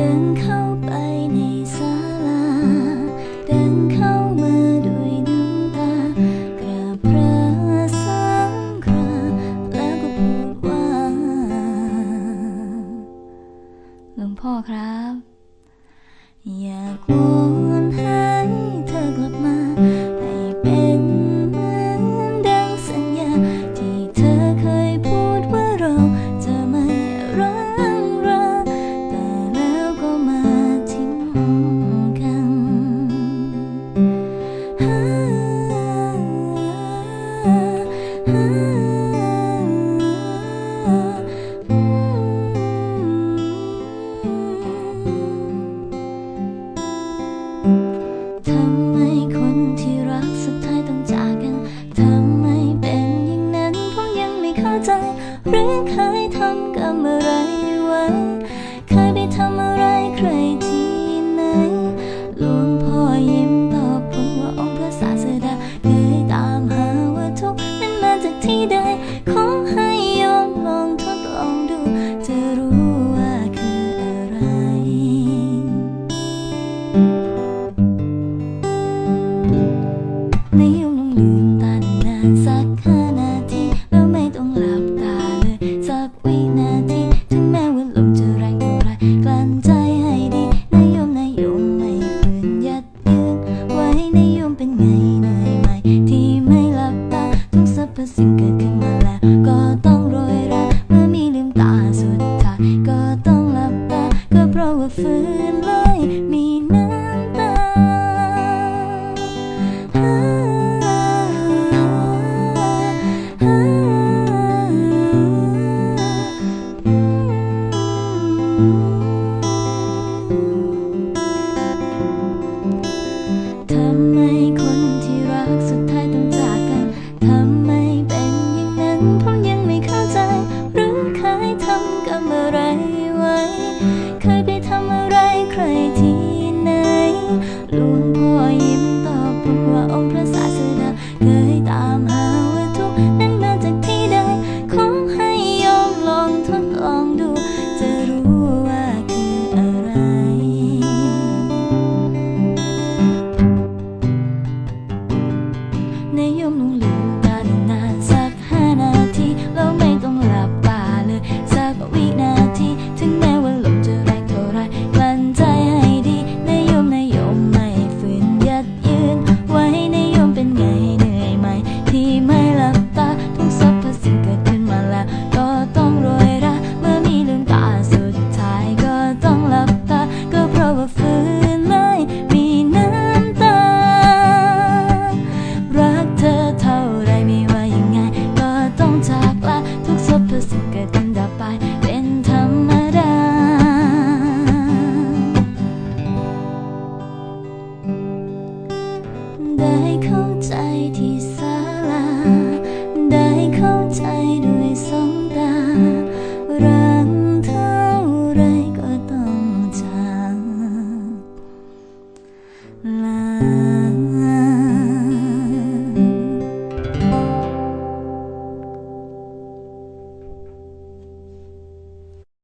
ดินเข้าไปในศาลา เดินเข้ามาด้วยน้ำตากราบพระสามคราแล้วก็พูดว่าหลวงพ่อครับ อยากวอนให้ ลืมตานานสักครั้ง ทำไมคนที่รักสุดท้ายต้องจากกันทำ 没有努力。